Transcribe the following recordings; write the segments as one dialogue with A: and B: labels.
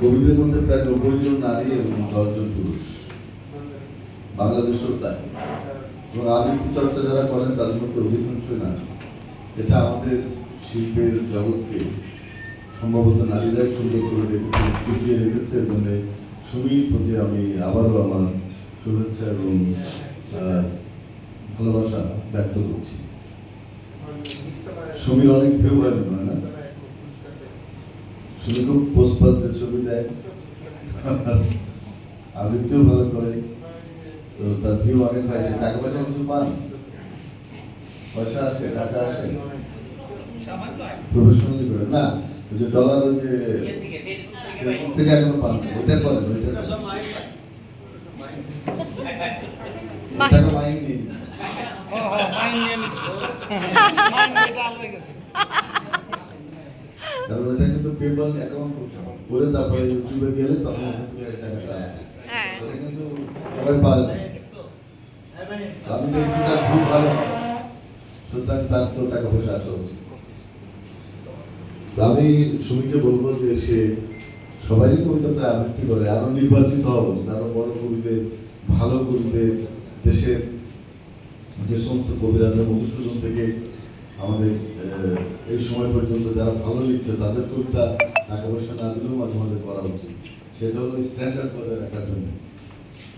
A: কবিদের মধ্যে প্রায় নব্বই জন নারী এবং দশজন পুরুষ। বাংলাদেশেও তাই। এবং আবৃত্তি চর্চা যারা করেন, তাদের মধ্যে অধিকাংশই নারী। এটা আমাদের শিল্পের জগৎকে সম্ভবত নারীরাই সুন্দর করে রেখেছে টিকিয়ে রেখেছে এজন্য সুমির প্রতি আমি আবারও আমার শুভেচ্ছা এবং ভালোবাসা ব্যক্ত করছি। সুমির অনেক ভিউ হয় হয় সুমি খুব পোস্টপাতের ছবি দেয়। আবৃত্তিও ভালো করে তো তার ভিউ অনেক হয় টাকা পয়সা কিছু পান পয়সা আছে, টাকা আছে। প্রফেশনালি করে। না যে ডলার ওই যে থেকে এখনও পান। ওইটা করেন ওইটা ওই টাকা মাইন নেই কারণ ওইটা কিন্তু পেপার অ্যাকাউন্ট করতে হবে। করে তারপরে ইউটিউবে গেলে তখন টাকাটা আসে
B: হ্যাঁ।
A: ওটা কিন্তু সবাই পারে না আমি দেখছি তার খুব ভালো। সুতরাং তার তো টাকা পয়সা আসা উচিত আমি সুমিকে বলব যে সে সবারই কবিতা প্রায় আবৃত্তি করে। আরও নির্বাচিত হওয়া উচিত আরও বড় কবিদের ভালো কবিদের দেশের যে সমস্ত কবিরা যেমন মধুসূদন থেকে আমাদের এই সময় পর্যন্ত যারা ভালো লিখছে, তাদের কবিতা টাকা পয়সা না দিলেও মাঝে মাঝে করা উচিত। সেটা হলো স্ট্যান্ডার্ড বজায় রাখার জন্য।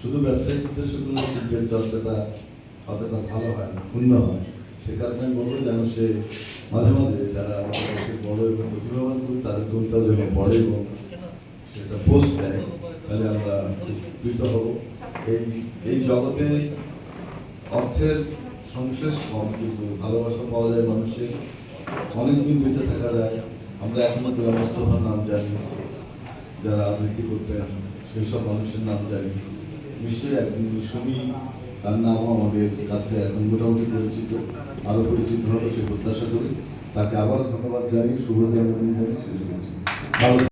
A: শুধু ব্যবসায়িক উদ্দেশ্যগুলো শিল্পের চর্চাটা কতটা ভালো হয় ক্ষুণ্ণ হয়। সে কারণে আমি বলব যেন সে মাঝে মাঝে যারা আমাদের বড় এবং প্রতিভাবান করি তাদের কবিতাও যেন পড়ে এবং সেটা পোস্ট দেয়, তাহলে আমরা উপকৃত হব। এই এই জগতে অর্থের সংশ্লেষ কম, কিন্তু ভালোবাসা পাওয়া যায় মানুষের। অনেকদিন বেঁচে থাকা যায়। আমরা একমাত্র ব্যবস্থাপনার নাম জানি। যারা আবৃত্তি করতেন সেই সব মানুষের নাম জানি। নিশ্চয়ই একদিন সুমি তার নাম আমাদের কাছে এখন মোটামুটি পরিচিত আরও পরিচিত হবে সে প্রত্যাশা করি। তাকে আবার ধন্যবাদ জানিয়ে শুভ জন্মদিন জানিয়ে